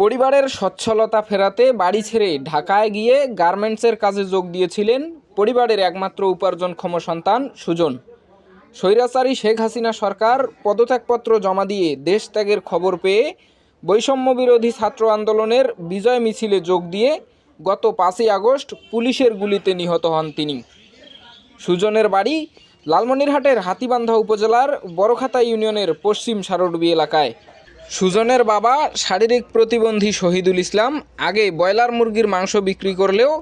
পরিবারের সচ্ছলতা ফেরাতে বাড়ি ছেড়ে ঢাকায় গিয়ে গার্মেন্টসের কাজে যোগ দিয়েছিলেন পরিবারের একমাত্র উপার্জনক্ষম সন্তান সুজন। স্বৈরাচারী শেখ হাসিনা সরকার পদত্যাগপত্র জমা দিয়ে দেশ ত্যাগের খবর পেয়ে বৈষম্য বিরোধী ছাত্র আন্দোলনের বিজয় মিছিলে যোগ দিয়ে গত পাঁচই আগস্ট পুলিশের গুলিতে নিহত হন তিনি। সুজনের বাড়ি লালমনিরহাটের হাতিবান্ধা উপজেলার বড়খাতা ইউনিয়নের পশ্চিম সারডুবি এলাকায়। সুজনের বাবা শারীরিক প্রতিবন্ধী শহীদুল ইসলাম আগে ব্রয়লার মুরগির মাংস বিক্রি করলেও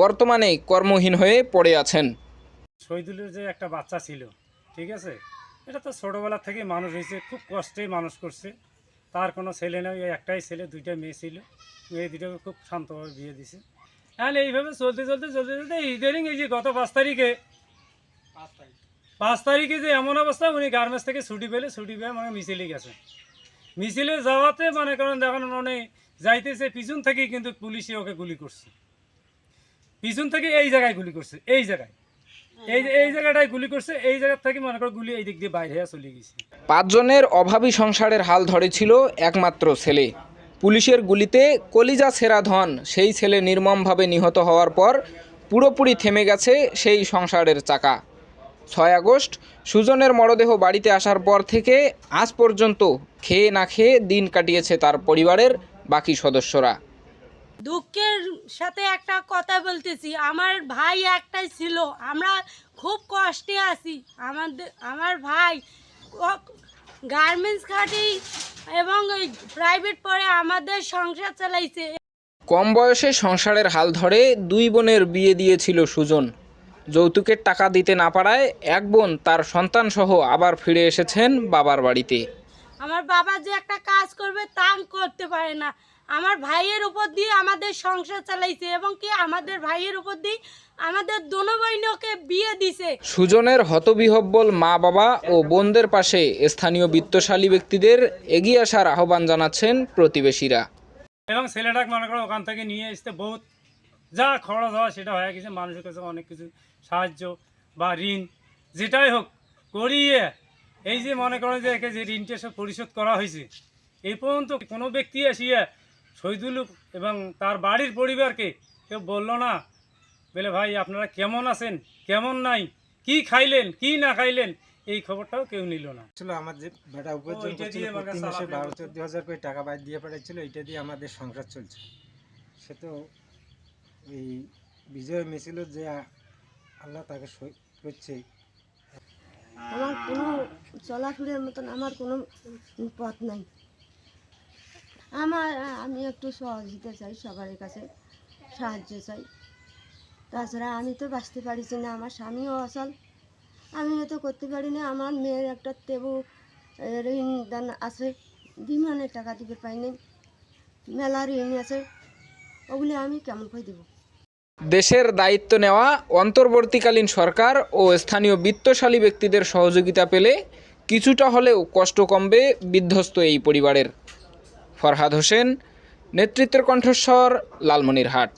বর্তমানে কর্মহীন হয়ে পড়ে আছেন। শহীদুলের যে একটা বাচ্চা ছিল ঠিক আছে? এটা তো ছোটোবেলা থেকে মানুষ হয়েছে খুব কষ্টেই মানুষ করছে। তার কোনো ছেলে নেই ওই একটাই ছেলে দুইটা মেয়ে ছিল। মেয়ে দুটোকে খুব শান্তভাবে বিয়ে দিছে। হ্যাঁ এইভাবে চলতে চলতে চলতে চলতে ইদারিং এই যে গত পাঁচ তারিখে পাঁচ তারিখে। যে এমন অবস্থা উনি গার্মেন্টস থেকে ছুটি পেলে ছুটি পেয়ে মানে মিছিলে গেছে। মিছিলে যাওয়াতে মানে কারণ দেখুন মানে যাইতেছে, পিছন থেকে কিন্তু পুলিশে ওকে গুলি করছে। পিছন থেকে এই জায়গায় গুলি করছে, এই জায়গায়। এই এই জায়গাটায় গুলি করছে, এই জায়গা থেকে মনে করো গুলি এই দিক দিয়ে বাইরে চলে গেছে। পাঁচজনের অভাবী সংসারের হাল ধরেছিল একমাত্র ছেলে। পুলিশের গুলিতে কলিজা ছেঁড়া ধন সেই ছেলে নির্মমভাবে নিহত হওয়ার পর পুরোপুরি থেমে গেছে সেই সংসারের চাকা। ছয় আগস্ট। সুজনের মরদেহ বাড়িতে আসার পর থেকে আজ পর্যন্ত খেয়ে না খেয়ে দিন কাটিয়েছে তার পরিবারের বাকি সদস্যরা। দুঃখের সাথে একটা কথা বলতেছি আমার ভাই একটাই ছিল আমরা খুব কষ্টে আছি। আমাদের আমার ভাই গার্মেন্টস খাটি এবং প্রাইভেট পড়ে আমাদের সংসার চালাইছে। কম বয়সে সংসারের হাল ধরে দুই বোনের বিয়ে দিয়েছিল সুজন। যৌতুকের টাকা দিতে না পারায় এক বোন তার সন্তানসহ আবার ফিরে এসেছেন বাবার বাড়িতে। আমার বাবা যে একটা কাজ করবে তা করতে পারে না। আমার ভাইয়ের উপর দিয়ে আমাদের সংসার চালাইছে এবং কি আমাদের ভাইয়ের উপর দিয়ে আমাদের দোনো বইনকে বিয়ে দিছে। সুজনের হতবিহব্বল মা বাবা ও বোনদের পাশে স্থানীয় বিত্তশালী ব্যক্তিদের এগিয়ে আসার আহ্বান জানাচ্ছেন প্রতিবেশীরা। এবং ছেলেটাকে মনে করো ওখান থেকে নিয়ে আসতে বহুত যা খরচ হয় সেটা হয়ে গেছে মানুষের কাছে অনেক কিছু সাহায্য বা ঋণ যেটাই হোক করিয়ে এই যে মনে করো যে একে যে ঋণটা সব পরিশোধ করা হয়েছে এই পর্যন্ত কোনো ব্যক্তি আসিয়া শহীদুল এবং তার বাড়ির পরিবারকে কেউ বলল না বলে ভাই আপনারা কেমন আছেন? কেমন নাই? কি খাইলেন? কি না খাইলেন? এই খবরটাও কেউ নিল না। ছিল আমার যে বেটা উপার্জন করছিল প্রতি মাসে বারো চোদ্দ হাজার করে টাকা বাইর দিয়ে পাঠাচ্ছিল এটা দিয়ে আমাদের সংসার চলছে। সে তো এই বিজয় মিছিল যে আল্লাহ তাকে করছে। আমার কোনো চলাফেরার মতন আমার কোনো পথ নাই। আমার, আমি একটু সহযোগিতা চাই সবার কাছে, সাহায্য চাই। তাছাড়া আমি তো বাঁচতে পারিছি না, আমার স্বামীও অচল। আমিও তো করতে পারি না, আমার মেয়ের একটা তেবু ঋণ দান আছে, বিমানের টাকা দিতে পাইনি মেলা ঋণ আছে, ওগুলি আমি কেমন করে দেবো? দেশের দায়িত্ব নেওয়া অন্তর্বর্তীকালীন সরকার ও স্থানীয় বিত্তশালী ব্যক্তিদের সহযোগিতা পেলে কিছুটা হলেও কষ্ট কমবে বিধ্বস্ত এই পরিবারের। ফরহাদ হোসেন, নেতৃত্বের কণ্ঠস্বর, লালমনিরহাট।